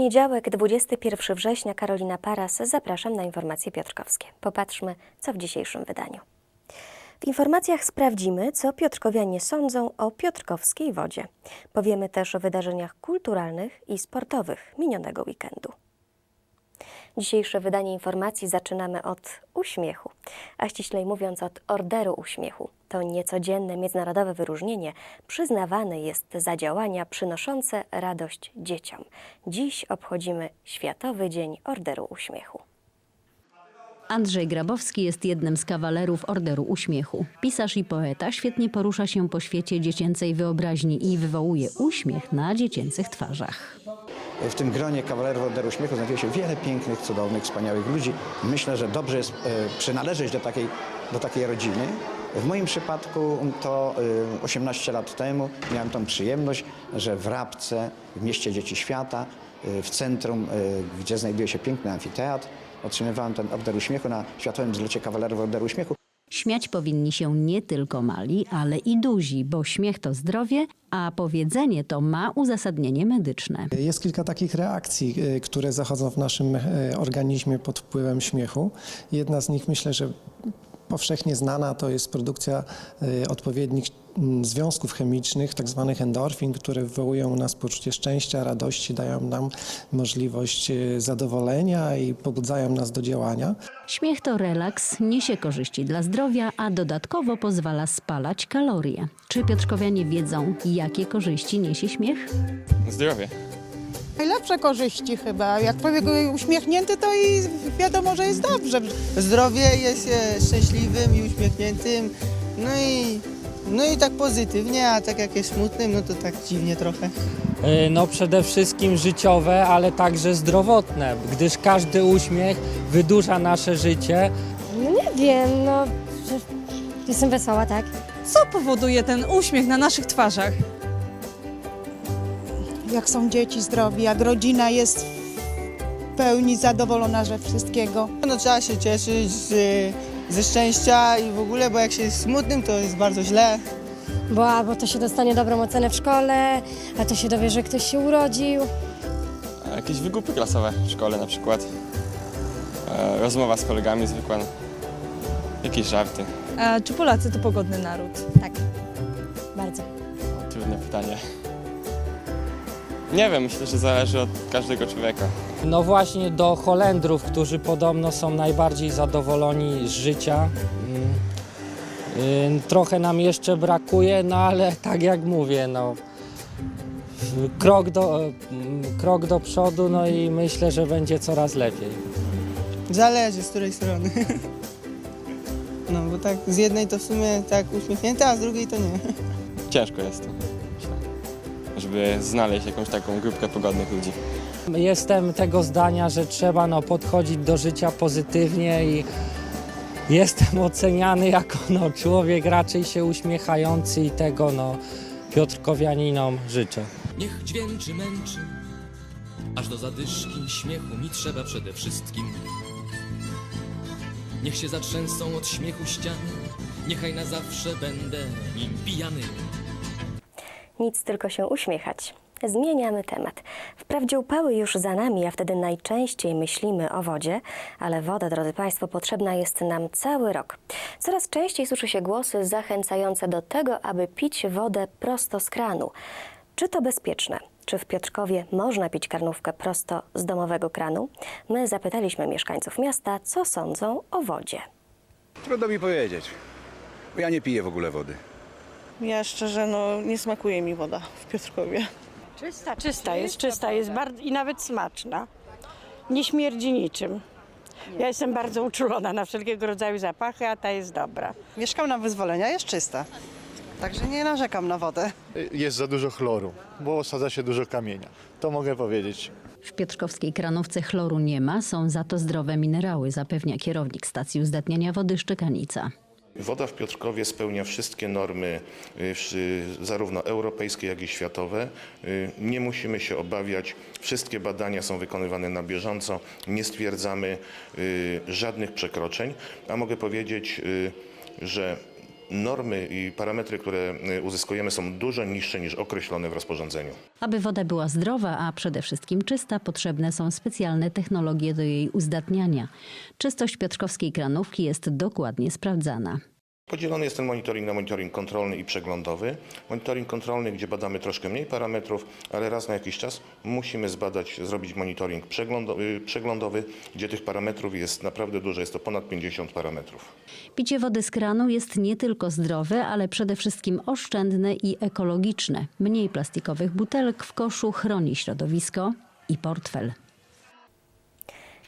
Poniedziałek, 21 września, Karolina Paras. Zapraszam na informacje piotrkowskie. Popatrzmy, co w dzisiejszym wydaniu. W informacjach sprawdzimy, co piotrkowianie sądzą o piotrkowskiej wodzie. Powiemy też o wydarzeniach kulturalnych i sportowych minionego weekendu. Dzisiejsze wydanie informacji zaczynamy od uśmiechu, a ściślej mówiąc od Orderu Uśmiechu. To niecodzienne międzynarodowe wyróżnienie przyznawane jest za działania przynoszące radość dzieciom. Dziś obchodzimy Światowy Dzień Orderu Uśmiechu. Andrzej Grabowski jest jednym z kawalerów Orderu Uśmiechu. Pisarz i poeta świetnie porusza się po świecie dziecięcej wyobraźni i wywołuje uśmiech na dziecięcych twarzach. W tym gronie kawalerów Orderu Uśmiechu znajduje się wiele pięknych, cudownych, wspaniałych ludzi. Myślę, że dobrze jest e, przynależeć do takiej, do takiej rodziny. W moim przypadku to e, 18 lat temu miałem tą przyjemność, że w Rabce, w mieście Dzieci Świata, e, w centrum, e, gdzie znajduje się piękny amfiteatr, otrzymywałem ten Order Uśmiechu na Światowym Zlocie Kawalerów Orderu Uśmiechu. Śmiać powinni się nie tylko mali, ale i duzi, bo śmiech to zdrowie, a powiedzenie to ma uzasadnienie medyczne. Jest kilka takich reakcji, y, które zachodzą w naszym y, organizmie pod wpływem śmiechu. Jedna z nich myślę, że powszechnie znana to jest produkcja y, odpowiednich mm, związków chemicznych, tak zwanych endorfin, które wywołują u nas poczucie szczęścia, radości, dają nam możliwość y, zadowolenia i pobudzają nas do działania. Śmiech to relaks, niesie korzyści dla zdrowia, a dodatkowo pozwala spalać kalorie. Czy piotrkowianie wiedzą, jakie korzyści niesie śmiech? Zdrowie. Najlepsze korzyści chyba. Jak człowiek uśmiechnięty, to i wiadomo, że jest dobrze. zdrowie, jest się szczęśliwym i uśmiechniętym, no i, no i tak pozytywnie, a tak jak jest smutnym, no to tak dziwnie trochę. Y, No przede wszystkim życiowe, ale także zdrowotne, gdyż każdy uśmiech wydłuża nasze życie. No nie wiem, no że jestem wesoła, tak? Co powoduje ten uśmiech na naszych twarzach? Jak są dzieci zdrowi, jak rodzina jest w pełni zadowolona ze wszystkiego. No trzeba się cieszyć z, ze szczęścia i w ogóle, bo jak się jest smutnym, to jest bardzo źle. Bo albo to się dostanie dobrą ocenę w szkole, a to się dowie, że ktoś się urodził. A Jakieś wygupy klasowe w szkole na przykład. E, rozmowa z kolegami zwykła. Jakieś żarty. A czy Polacy to pogodny naród? Tak, bardzo. Trudne pytanie. Nie wiem, myślę, że zależy od każdego człowieka. No właśnie do Holendrów, którzy podobno są najbardziej zadowoleni z życia. Mm, y, Trochę nam jeszcze brakuje, no ale tak jak mówię, no krok do, mm, krok do przodu, no i myślę, że będzie coraz lepiej. Zależy z której strony. No bo tak z jednej to w sumie tak uśmiechnięte, a z drugiej to nie. Ciężko jest to, żeby znaleźć jakąś taką grupkę pogodnych ludzi. Jestem tego zdania, że trzeba no, podchodzić do życia pozytywnie i jestem oceniany jako no, człowiek raczej się uśmiechający i tego no, Piotrkowianinom życzę. Niech dźwięczy męczy, aż do zadyszki śmiechu mi trzeba przede wszystkim. Niech się zatrzęsą od śmiechu ściany, niechaj na zawsze będę nim pijany. Nic tylko się uśmiechać. Zmieniamy temat. Wprawdzie upały już za nami, a wtedy najczęściej myślimy o wodzie, ale woda, drodzy Państwo, potrzebna jest nam cały rok. Coraz częściej słyszy się głosy zachęcające do tego, aby pić wodę prosto z kranu. Czy to bezpieczne? Czy w Piotrkowie można pić karnówkę prosto z domowego kranu? My zapytaliśmy mieszkańców miasta, co sądzą o wodzie. Trudno mi powiedzieć. bo Ja nie piję w ogóle wody. Ja szczerze, no nie smakuje mi woda w Piotrkowie. Czysta, czysta jest, czysta jest bardzo, i nawet smaczna. Nie śmierdzi niczym. Ja jestem bardzo uczulona na wszelkiego rodzaju zapachy, a ta jest dobra. Mieszkam na wyzwolenia, jest czysta. Także nie narzekam na wodę. Jest za dużo chloru, bo osadza się dużo kamienia. To mogę powiedzieć. W piotrkowskiej kranówce chloru nie ma, są za to zdrowe minerały, zapewnia kierownik stacji uzdatniania wody Szczekanica. Woda w Piotrkowie spełnia wszystkie normy, y, zarówno europejskie, jak i światowe. Y, Nie musimy się obawiać. Wszystkie badania są wykonywane na bieżąco. Nie stwierdzamy y, żadnych przekroczeń. A mogę powiedzieć, że normy i parametry, które y, uzyskujemy są dużo niższe niż określone w rozporządzeniu. Aby woda była zdrowa, a przede wszystkim czysta, potrzebne są specjalne technologie do jej uzdatniania. Czystość piotrkowskiej kranówki jest dokładnie sprawdzana. Podzielony jest ten monitoring na monitoring kontrolny i przeglądowy. Monitoring kontrolny, gdzie badamy troszkę mniej parametrów, ale raz na jakiś czas musimy zbadać, zrobić monitoring przeglądo- y, przeglądowy, gdzie tych parametrów jest naprawdę dużo, jest to ponad 50 parametrów. Picie wody z kranu jest nie tylko zdrowe, ale przede wszystkim oszczędne i ekologiczne. Mniej plastikowych butelek w koszu chroni środowisko i portfel.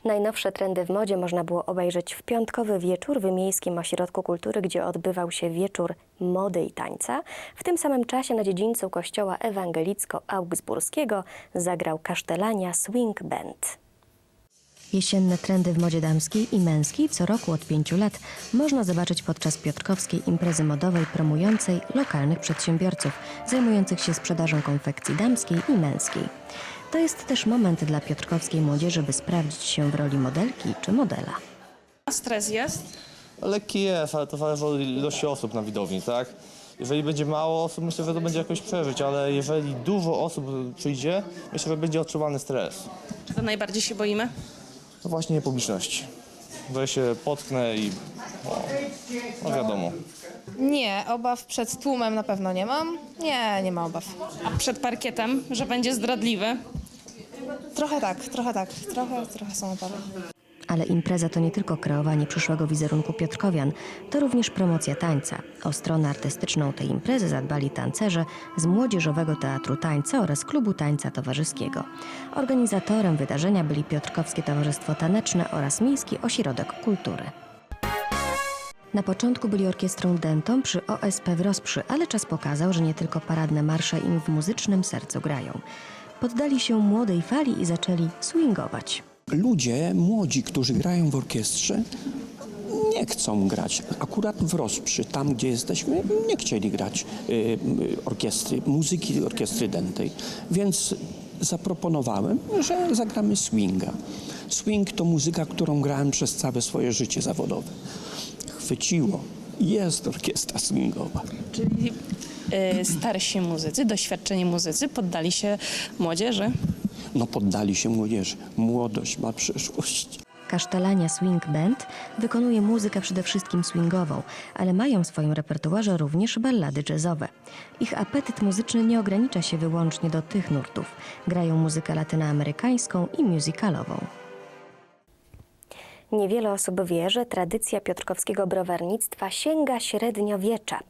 Najnowsze trendy w modzie można było obejrzeć w piątkowy wieczór w Miejskim Ośrodku Kultury, gdzie odbywał się wieczór mody i tańca. W tym samym czasie na dziedzińcu kościoła ewangelicko-augsburskiego zagrał kasztelania Swing Band. Jesienne trendy w modzie damskiej i męskiej co roku od pięciu lat można zobaczyć podczas piotrkowskiej imprezy modowej promującej lokalnych przedsiębiorców zajmujących się sprzedażą konfekcji damskiej i męskiej. To jest też moment dla piotrkowskiej młodzieży, by sprawdzić się w roli modelki czy modela. Stres jest? Lekki jest, ale to zależy od ilości osób na widowni, tak? Jeżeli będzie mało osób, myślę, że to będzie jakoś przeżyć, ale jeżeli dużo osób przyjdzie, myślę, że będzie odczuwany stres. Czego najbardziej się boimy? To właśnie nie publiczności. Bo ja się potknę i no, no wiadomo. Nie, obaw przed tłumem na pewno nie mam. Nie, nie ma obaw. A przed parkietem, że będzie zdradliwy? Trochę tak, trochę tak. Trochę, trochę obawy. Ale impreza to nie tylko kreowanie przyszłego wizerunku Piotrkowian, to również promocja tańca. O stronę artystyczną tej imprezy zadbali tancerze z Młodzieżowego Teatru Tańca oraz Klubu Tańca Towarzyskiego. Organizatorem wydarzenia byli Piotrkowskie Towarzystwo Taneczne oraz Miejski Ośrodek Kultury. Na początku byli orkiestrą dentą przy OSP w Rozprzy, ale czas pokazał, że nie tylko paradne marsze im w muzycznym sercu grają. Poddali się młodej fali i zaczęli swingować. Ludzie młodzi, którzy grają w orkiestrze, nie chcą grać. Akurat w Rozprzy, tam gdzie jesteśmy, nie chcieli grać y, y, orkiestry, muzyki orkiestry dętej. Więc zaproponowałem, że zagramy swinga. Swing to muzyka, którą grałem przez całe swoje życie zawodowe. Chwyciło. Jest orkiestra swingowa. Czyli starsi muzycy, doświadczeni muzycy poddali się młodzieży. No poddali się młodzieży. Młodość ma przyszłość. Kasztelania Swing Band wykonuje muzykę przede wszystkim swingową, ale mają w swoim repertuarze również ballady jazzowe. Ich apetyt muzyczny nie ogranicza się wyłącznie do tych nurtów. Grają muzykę latynoamerykańską i musicalową. Niewiele osób wie, że tradycja piotrkowskiego browarnictwa sięga średniowiecza.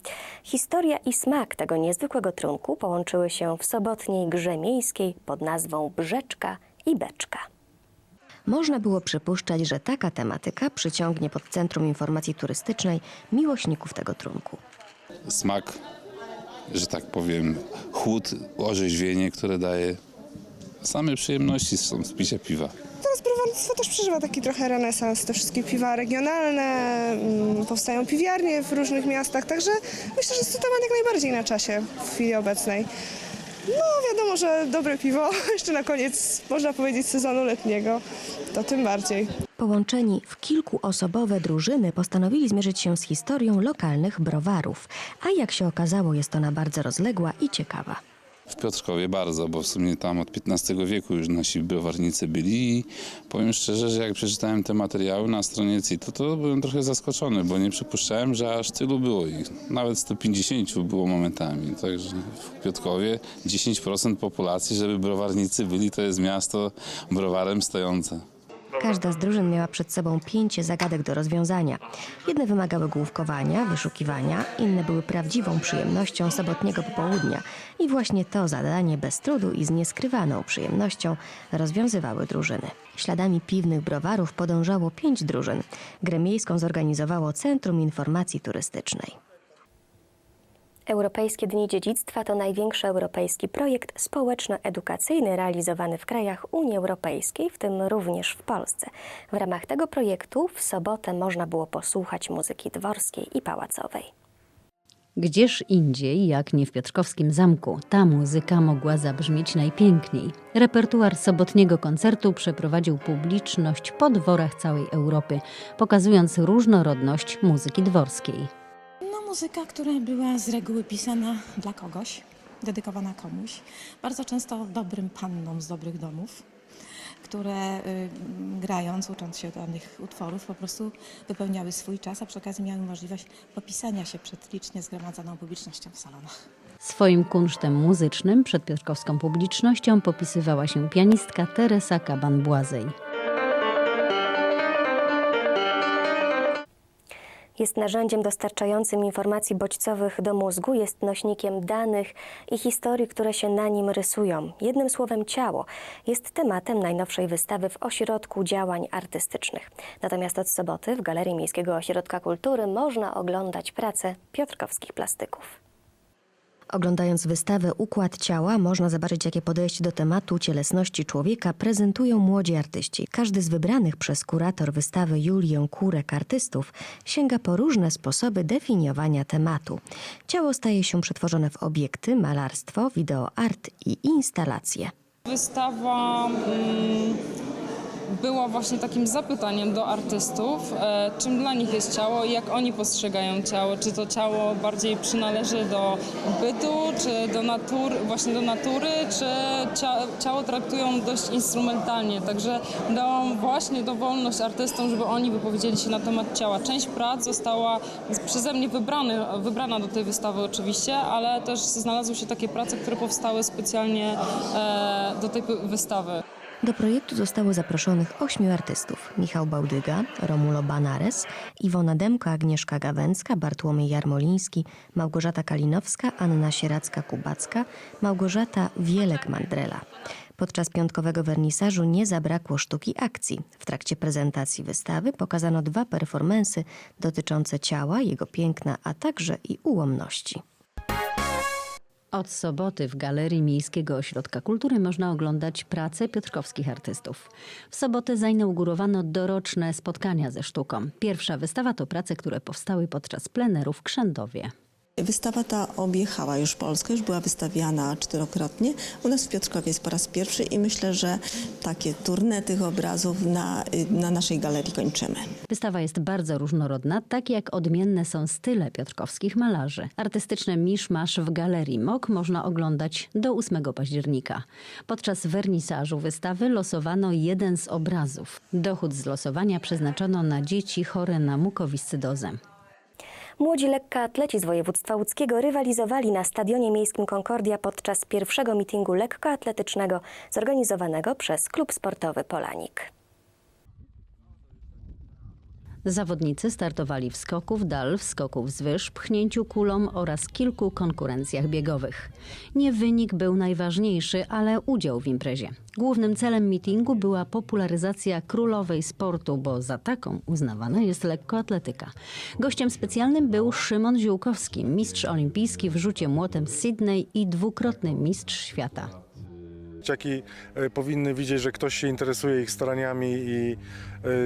Historia i smak tego niezwykłego trunku połączyły się w sobotniej grze miejskiej pod nazwą Brzeczka i Beczka. Można było przypuszczać, że taka tematyka przyciągnie pod Centrum Informacji Turystycznej miłośników tego trunku. Smak, że tak powiem, chłód, orzeźwienie, które daje same przyjemności są z picia piwa. Browarnictwo też przeżywa taki trochę renesans. Te wszystkie piwa regionalne, mm, powstają piwiarnie w różnych miastach, także myślę, że jest to temat jak najbardziej na czasie w chwili obecnej. No wiadomo, że dobre piwo jeszcze na koniec, można powiedzieć, sezonu letniego, to tym bardziej. Połączeni w kilkuosobowe drużyny postanowili zmierzyć się z historią lokalnych browarów, a jak się okazało, jest ona bardzo rozległa i ciekawa. W Piotrkowie bardzo, bo w sumie tam od XV wieku już nasi browarnicy byli i powiem szczerze, że jak przeczytałem te materiały na stronie CIT-u, to byłem trochę zaskoczony, bo nie przypuszczałem, że aż tylu było ich. Nawet 150 było momentami, także w Piotrkowie 10% populacji, żeby browarnicy byli, to jest miasto browarem stojące. Każda z drużyn miała przed sobą pięć zagadek do rozwiązania. Jedne wymagały główkowania, wyszukiwania, inne były prawdziwą przyjemnością sobotniego popołudnia. I właśnie to zadanie bez trudu i z nieskrywaną przyjemnością rozwiązywały drużyny. Śladami piwnych browarów podążało pięć drużyn. Grę miejską zorganizowało Centrum Informacji Turystycznej. Europejskie Dni Dziedzictwa to największy europejski projekt społeczno-edukacyjny realizowany w krajach Unii Europejskiej, w tym również w Polsce. W ramach tego projektu w sobotę można było posłuchać muzyki dworskiej i pałacowej. Gdzież indziej, jak nie w Piotrkowskim Zamku, ta muzyka mogła zabrzmieć najpiękniej. Repertuar sobotniego koncertu przeprowadził publiczność po dworach całej Europy, pokazując różnorodność muzyki dworskiej. Muzyka, która była z reguły pisana dla kogoś, dedykowana komuś. Bardzo często dobrym pannom z dobrych domów, które y, grając, ucząc się danych utworów, po prostu wypełniały swój czas, a przy okazji miały możliwość popisania się przed licznie zgromadzoną publicznością w salonach. Swoim kunsztem muzycznym przed piotrkowską publicznością popisywała się pianistka Teresa Kaban-Błazej. Jest narzędziem dostarczającym informacji bodźcowych do mózgu, jest nośnikiem danych i historii, które się na nim rysują. Jednym słowem ciało jest tematem najnowszej wystawy w Ośrodku Działań Artystycznych. Natomiast od soboty w Galerii Miejskiego Ośrodka Kultury można oglądać pracę piotrkowskich plastyków. Oglądając wystawę Układ ciała, można zobaczyć, jakie podejście do tematu cielesności człowieka prezentują młodzi artyści. Każdy z wybranych przez kurator wystawy Julię Kurek artystów sięga po różne sposoby definiowania tematu. Ciało staje się przetworzone w obiekty, malarstwo, wideoart i instalacje. Wystawa mm, była właśnie takim zapytaniem do artystów, e, czym dla nich jest ciało i jak oni postrzegają ciało. Czy to ciało bardziej przynależy do bytu, czy do natury, właśnie do natury, czy cia, ciało traktują dość instrumentalnie. Także dałam właśnie dowolność artystom, żeby oni wypowiedzieli się na temat ciała. Część prac została przeze mnie wybrany, wybrana do tej wystawy oczywiście, ale też znalazły się takie prace, które powstały specjalnie e, do tej wystawy. Do projektu zostało zaproszonych ośmiu artystów: Michał Bałdyga, Romulo Banares, Iwona Demko, Agnieszka Gawęcka, Bartłomiej Jarmoliński, Małgorzata Kalinowska, Anna Sieracka-Kubacka, Małgorzata Wielek-Mandrela. Podczas piątkowego wernisażu nie zabrakło sztuki akcji. W trakcie prezentacji wystawy pokazano dwa performensy dotyczące ciała, jego piękna, a także i ułomności. Od soboty w Galerii Miejskiego Ośrodka Kultury można oglądać pracę piotrkowskich artystów. W sobotę zainaugurowano doroczne spotkania ze sztuką. Pierwsza wystawa to prace, które powstały podczas pleneru w Krzędowie. Wystawa ta objechała już Polskę, już była wystawiana czterokrotnie. U nas w Piotrkowie jest po raz pierwszy i myślę, że takie tournée tych obrazów na, na naszej galerii kończymy. Wystawa jest bardzo różnorodna, tak jak odmienne są style piotrkowskich malarzy. Artystyczne miszmasz w Galerii MOK można oglądać do 8 października. Podczas wernisażu wystawy losowano jeden z obrazów. Dochód z losowania przeznaczono na dzieci chore na mukowiscydozę. Młodzi lekkoatleci z województwa łódzkiego rywalizowali na Stadionie Miejskim Concordia podczas pierwszego mitingu lekkoatletycznego zorganizowanego przez Klub Sportowy Polanik. Zawodnicy startowali w skoku w dal, w skoku wzwyż, pchnięciu kulą oraz kilku konkurencjach biegowych. Nie wynik był najważniejszy, ale udział w imprezie. Głównym celem mitingu była popularyzacja królowej sportu, bo za taką uznawana jest lekkoatletyka. Gościem specjalnym był Szymon Ziółkowski, mistrz olimpijski w rzucie młotem z Sydney i dwukrotny mistrz świata. Dzieciaki e, powinny widzieć, że ktoś się interesuje ich staraniami i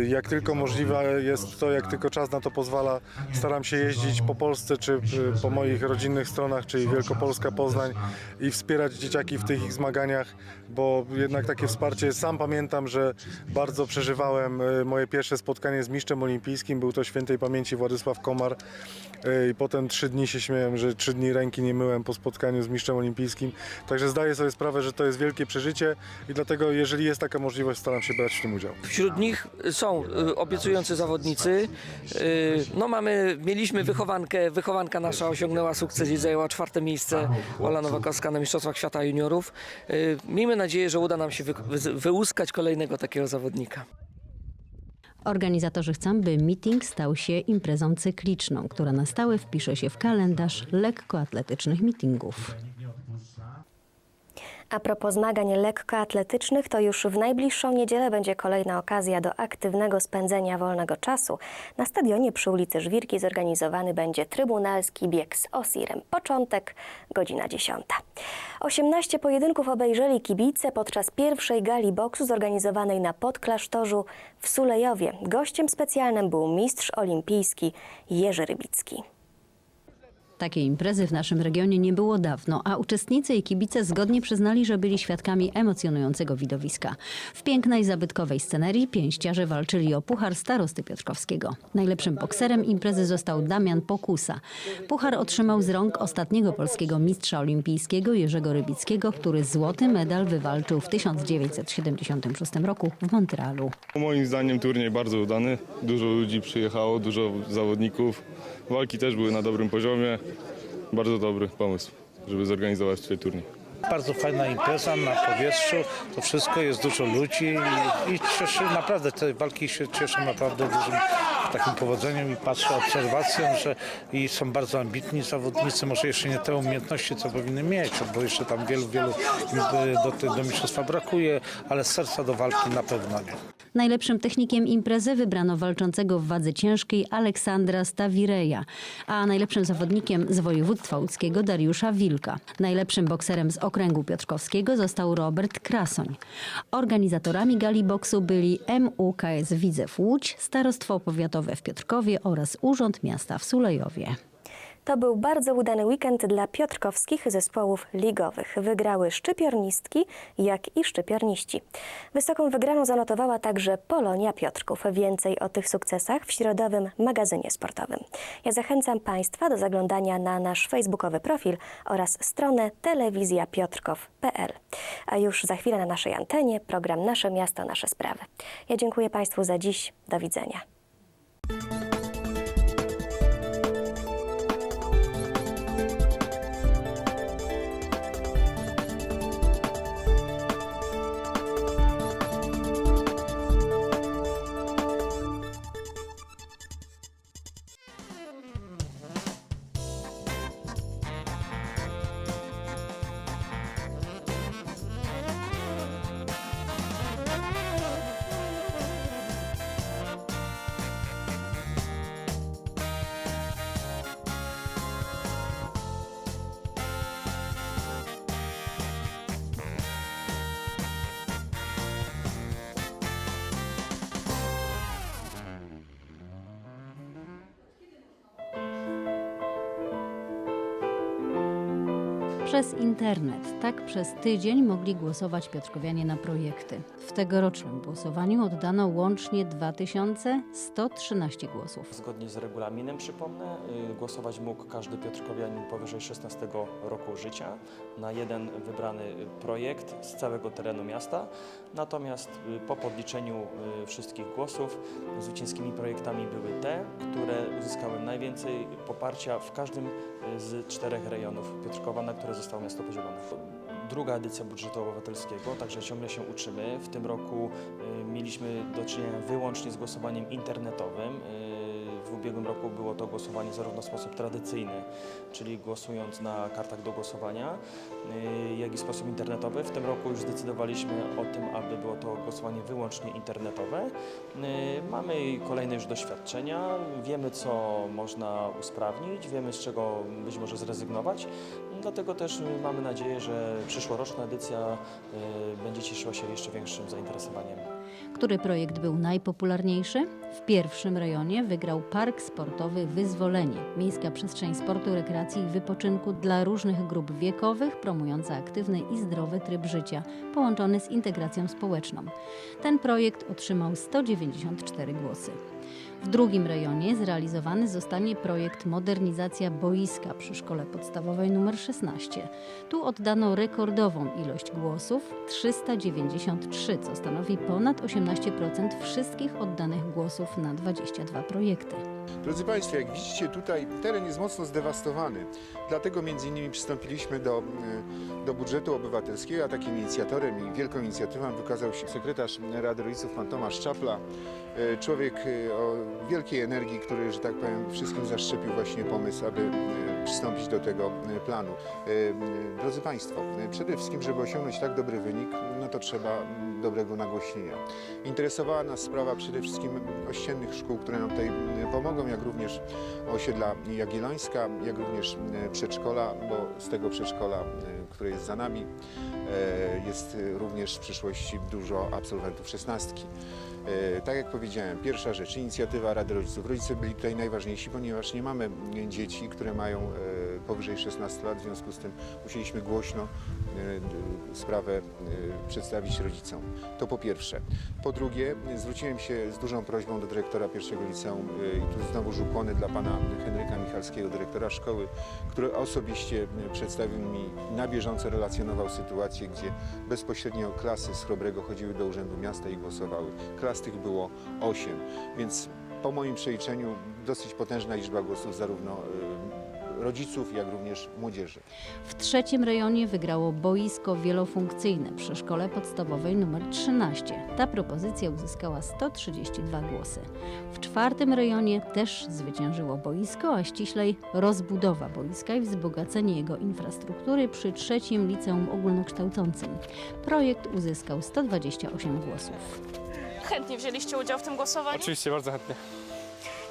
jak tylko możliwe jest to, jak tylko czas na to pozwala, staram się jeździć po Polsce czy e, po moich rodzinnych stronach, czyli Wielkopolska, Poznań i wspierać dzieciaki w tych ich zmaganiach, bo jednak takie wsparcie, sam pamiętam, że bardzo przeżywałem moje pierwsze spotkanie z mistrzem olimpijskim, był to świętej pamięci Władysław Komar i potem trzy dni się śmiałem, że trzy dni ręki nie myłem po spotkaniu z mistrzem olimpijskim, także zdaję sobie sprawę, że to jest wielkie przeżycie i dlatego jeżeli jest taka możliwość, staram się brać w tym udział. Wśród nich są y, obiecujący zawodnicy. Y, No mamy, mieliśmy wychowankę, wychowanka nasza osiągnęła sukces i zajęła czwarte miejsce Ola Nowakowska na Mistrzostwach Świata Juniorów. Y, Miejmy nadzieję, że uda nam się wy, wy, wyłuskać kolejnego takiego zawodnika. Organizatorzy chcą, by meeting stał się imprezą cykliczną, która na stałe wpisze się w kalendarz lekkoatletycznych meetingów. A propos zmagań lekkoatletycznych, to już w najbliższą niedzielę będzie kolejna okazja do aktywnego spędzenia wolnego czasu. Na stadionie przy ulicy Żwirki zorganizowany będzie trybunalski bieg z Osirem. Początek godzina 10. 18 pojedynków obejrzeli kibice podczas pierwszej gali boksu zorganizowanej na Podklasztorzu w Sulejowie. Gościem specjalnym był mistrz olimpijski Jerzy Rybicki. Takiej imprezy w naszym regionie nie było dawno, a uczestnicy i kibice zgodnie przyznali, że byli świadkami emocjonującego widowiska. W pięknej, zabytkowej scenerii pięściarze walczyli o puchar starosty Piotrkowskiego. Najlepszym bokserem imprezy został Damian Pokusa. Puchar otrzymał z rąk ostatniego polskiego mistrza olimpijskiego Jerzego Rybickiego, który złoty medal wywalczył w 1976 roku w Montrealu. Moim zdaniem turniej bardzo udany. Dużo ludzi przyjechało, dużo zawodników. Walki też były na dobrym poziomie. Bardzo dobry pomysł, żeby zorganizować tutaj turniej. Bardzo fajna impreza na powietrzu, to wszystko, jest dużo ludzi i, i cieszy, naprawdę te walki się cieszą naprawdę dużym takim powodzeniem i patrzę obserwacją, że i są bardzo ambitni zawodnicy, może jeszcze nie te umiejętności, co powinny mieć, bo jeszcze tam wielu, wielu im do, do, do mistrzostwa brakuje, ale serca do walki na pewno nie. Najlepszym technikiem imprezy wybrano walczącego w wadze ciężkiej Aleksandra Stawireja, a najlepszym zawodnikiem z województwa łódzkiego Dariusza Wilka. Najlepszym bokserem z okręgu piotrkowskiego został Robert Krasoń. Organizatorami gali boksu byli MUKS Widzew Łódź, Starostwo Powiatowe w Piotrkowie oraz Urząd Miasta w Sulejowie. To był bardzo udany weekend dla piotrkowskich zespołów ligowych. Wygrały szczypiornistki, jak i szczypiorniści. Wysoką wygraną zanotowała także Polonia Piotrków. Więcej o tych sukcesach w środowym magazynie sportowym. Ja zachęcam Państwa do zaglądania na nasz facebookowy profil oraz stronę telewizjapiotrkow.pl. A już za chwilę na naszej antenie program Nasze Miasto, Nasze Sprawy. Ja dziękuję Państwu za dziś. Do widzenia. you Przez internet, tak przez tydzień mogli głosować piotrkowianie na projekty. W tegorocznym głosowaniu oddano łącznie 2113 głosów. Zgodnie z regulaminem, przypomnę, y, głosować mógł każdy Piotrkowianin powyżej 16 roku życia na jeden wybrany projekt z całego terenu miasta. Natomiast y, po podliczeniu y, wszystkich głosów zwycięskimi projektami były te, które uzyskały najwięcej poparcia w każdym y, z czterech rejonów Piotrkowa, na które zostało miasto podzielone. Druga edycja budżetu obywatelskiego, także ciągle się uczymy. W tym roku y, mieliśmy do czynienia wyłącznie z głosowaniem internetowym. Ubiegłym roku było to głosowanie zarówno w sposób tradycyjny, czyli głosując na kartach do głosowania, y, jak i sposób internetowy. W tym roku już zdecydowaliśmy o tym, aby było to głosowanie wyłącznie internetowe. Y, Mamy kolejne już doświadczenia, wiemy co można usprawnić, wiemy z czego być może zrezygnować. Dlatego też mamy nadzieję, że przyszłoroczna edycja y, będzie cieszyła się jeszcze większym zainteresowaniem. Który projekt był najpopularniejszy? W pierwszym rejonie wygrał Park Sportowy Wyzwolenie, miejska przestrzeń sportu, rekreacji i wypoczynku dla różnych grup wiekowych, promująca aktywny i zdrowy tryb życia, połączony z integracją społeczną. Ten projekt otrzymał 194 głosy. W drugim rejonie zrealizowany zostanie projekt Modernizacja boiska przy szkole podstawowej nr 16. Tu oddano rekordową ilość głosów 393, co stanowi ponad 18% wszystkich oddanych głosów na 22 projekty. Drodzy Państwo, jak widzicie tutaj teren jest mocno zdewastowany. Dlatego między innymi przystąpiliśmy do, y, do budżetu obywatelskiego, a takim inicjatorem i wielką inicjatywą wykazał się sekretarz Rady Rodziców, pan Tomasz Czapla. Y, Człowiek y, o wielkiej energii, który, że tak powiem, wszystkim zaszczepił właśnie pomysł, aby przystąpić do tego planu. Drodzy Państwo, przede wszystkim, żeby osiągnąć tak dobry wynik, no to trzeba dobrego nagłośnienia. Interesowała nas sprawa przede wszystkim ościennych szkół, które nam tutaj y, pomogą, jak również osiedla Jagiellońska, jak również y, przedszkola, bo z tego przedszkola, y, które jest za nami, y, jest również w przyszłości dużo absolwentów szesnastki. E, Tak jak powiedziałem, pierwsza rzecz, inicjatywa Rady Rodziców. Rodzice byli tutaj najważniejsi, ponieważ nie mamy dzieci, które mają e, powyżej 16 lat, w związku z tym musieliśmy głośno e, sprawę e, przedstawić rodzicom. To po pierwsze. Po drugie, zwróciłem się z dużą prośbą do dyrektora pierwszego liceum e, i tu znowu ukłony dla pana Henryka Michalskiego, dyrektora szkoły, który osobiście przedstawił mi, na bieżąco relacjonował sytuację, gdzie bezpośrednio klasy z Chrobrego chodziły do Urzędu Miasta i głosowały. Klas tych było 8, więc po moim przeliczeniu dosyć potężna liczba głosów zarówno rodziców, jak również młodzieży. W trzecim rejonie wygrało boisko wielofunkcyjne przy szkole podstawowej nr 13. Ta propozycja uzyskała 132 głosy. W czwartym rejonie też zwyciężyło boisko, a ściślej rozbudowa boiska i wzbogacenie jego infrastruktury przy trzecim liceum ogólnokształcącym. Projekt uzyskał 128 głosów. Chętnie wzięliście udział w tym głosowaniu? Oczywiście, bardzo chętnie.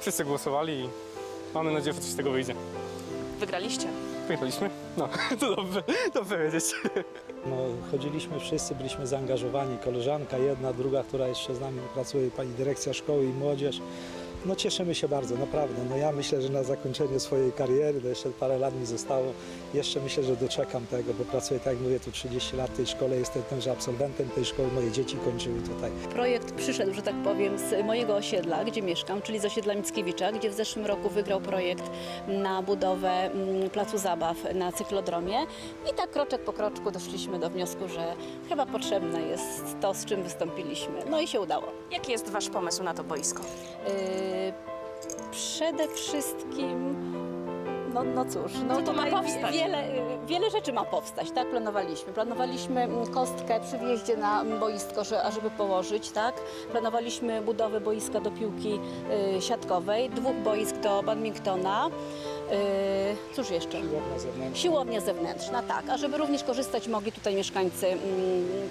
Wszyscy głosowali i mamy nadzieję, że coś z tego wyjdzie. Wygraliście. Wyjechaliśmy? No, to dobrze, dobrze wiedzieć. No, chodziliśmy wszyscy, byliśmy zaangażowani. Koleżanka jedna, druga, która jeszcze z nami pracuje, pani dyrekcja szkoły i młodzież. No cieszymy się bardzo, naprawdę. No ja myślę, że na zakończenie swojej kariery, to jeszcze parę lat mi zostało, jeszcze myślę, że doczekam tego, bo pracuję, tak jak mówię, tu 30 lat w tej szkole, jestem też absolwentem tej szkoły, moje dzieci kończyły tutaj. Projekt przyszedł, że tak powiem, z mojego osiedla, gdzie mieszkam, czyli z osiedla Mickiewicza, gdzie w zeszłym roku wygrał projekt na budowę mm, placu zabaw na cyklodromie. I tak kroczek po kroczku doszliśmy do wniosku, że chyba potrzebne jest to, z czym wystąpiliśmy. No i się udało. Jaki jest Wasz pomysł na to boisko? Yy, przede wszystkim no, no cóż, no to ma powstać? Wiele, wiele rzeczy ma powstać, tak? Planowaliśmy. Planowaliśmy kostkę przy wjeździe na boisko, że, ażeby położyć, tak? Planowaliśmy budowę boiska do piłki y, siatkowej, dwóch boisk do badmintona. Y, cóż jeszcze? Siłownia zewnętrzna. Siłownia zewnętrzna, tak. A żeby również korzystać mogli tutaj mieszkańcy mm,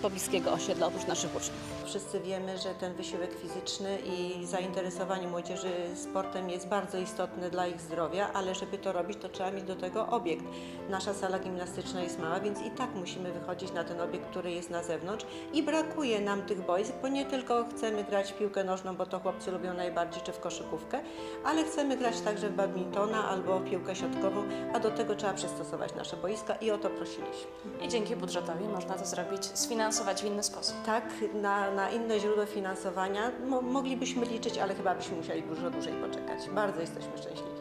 pobliskiego osiedla, oprócz naszych uczniów. Wszyscy wiemy, że ten wysiłek fizyczny i zainteresowanie młodzieży sportem jest bardzo istotne dla ich zdrowia, ale żeby to robić, to trzeba mieć do tego obiekt. Nasza sala gimnastyczna jest mała, więc i tak musimy wychodzić na ten obiekt, który jest na zewnątrz i brakuje nam tych boisk, bo nie tylko chcemy grać w piłkę nożną, bo to chłopcy lubią najbardziej, czy w koszykówkę, ale chcemy grać także w badmintona albo piłkę siatkową, a do tego trzeba przystosować nasze boiska i o to prosiliśmy. I dzięki budżetowi można to zrobić, sfinansować w inny sposób. Tak, na, na inne źródła finansowania mo, moglibyśmy liczyć, ale chyba byśmy musieli dużo dłużej poczekać. Bardzo jesteśmy szczęśliwi.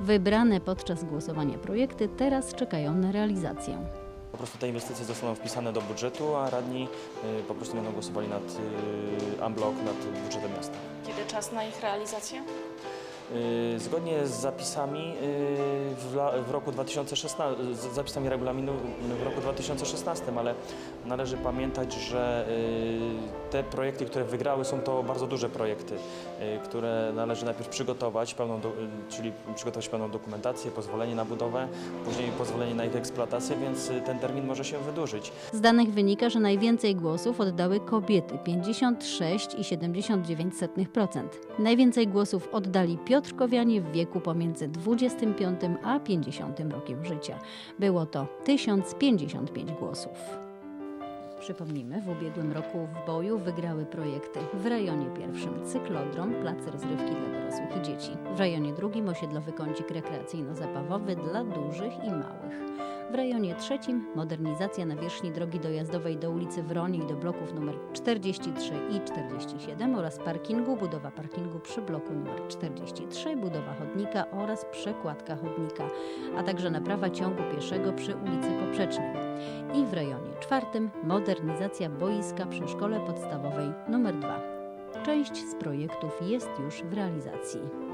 Wybrane podczas głosowania projekty teraz czekają na realizację. Po prostu te inwestycje zostaną wpisane do budżetu, a radni y, po prostu będą głosowali nad y, unblock, nad budżetem miasta. Kiedy czas na ich realizację? Y, Zgodnie z zapisami y, w, roku 2016, z zapisami regulaminu w roku 2016, ale należy pamiętać, że y, te projekty, które wygrały, są to bardzo duże projekty, y, które należy najpierw przygotować, pełną y, czyli przygotować pełną dokumentację, pozwolenie na budowę, później pozwolenie na ich eksploatację, więc y, ten termin może się wydłużyć. Z danych wynika, że najwięcej głosów oddały kobiety 56,79%. Najwięcej głosów oddali Piotrkowianie w wieku pomiędzy 25 a 50 rokiem życia. Było to 1055 głosów. Przypomnijmy, w ubiegłym roku w boju wygrały projekty w rejonie pierwszym cyklodrom, plac rozrywki dla dorosłych i dzieci. W rejonie drugim osiedlowy kącik rekreacyjno-zabawowy dla dużych i małych. W rejonie trzecim modernizacja nawierzchni drogi dojazdowej do ulicy Wroni i do bloków nr 43 i 47 oraz parkingu, budowa parkingu przy bloku nr 43, budowa chodnika oraz przekładka chodnika, a także naprawa ciągu pieszego przy ulicy Poprzecznej. I w rejonie czwartym modernizacja boiska przy szkole podstawowej nr 2. Część z projektów jest już w realizacji.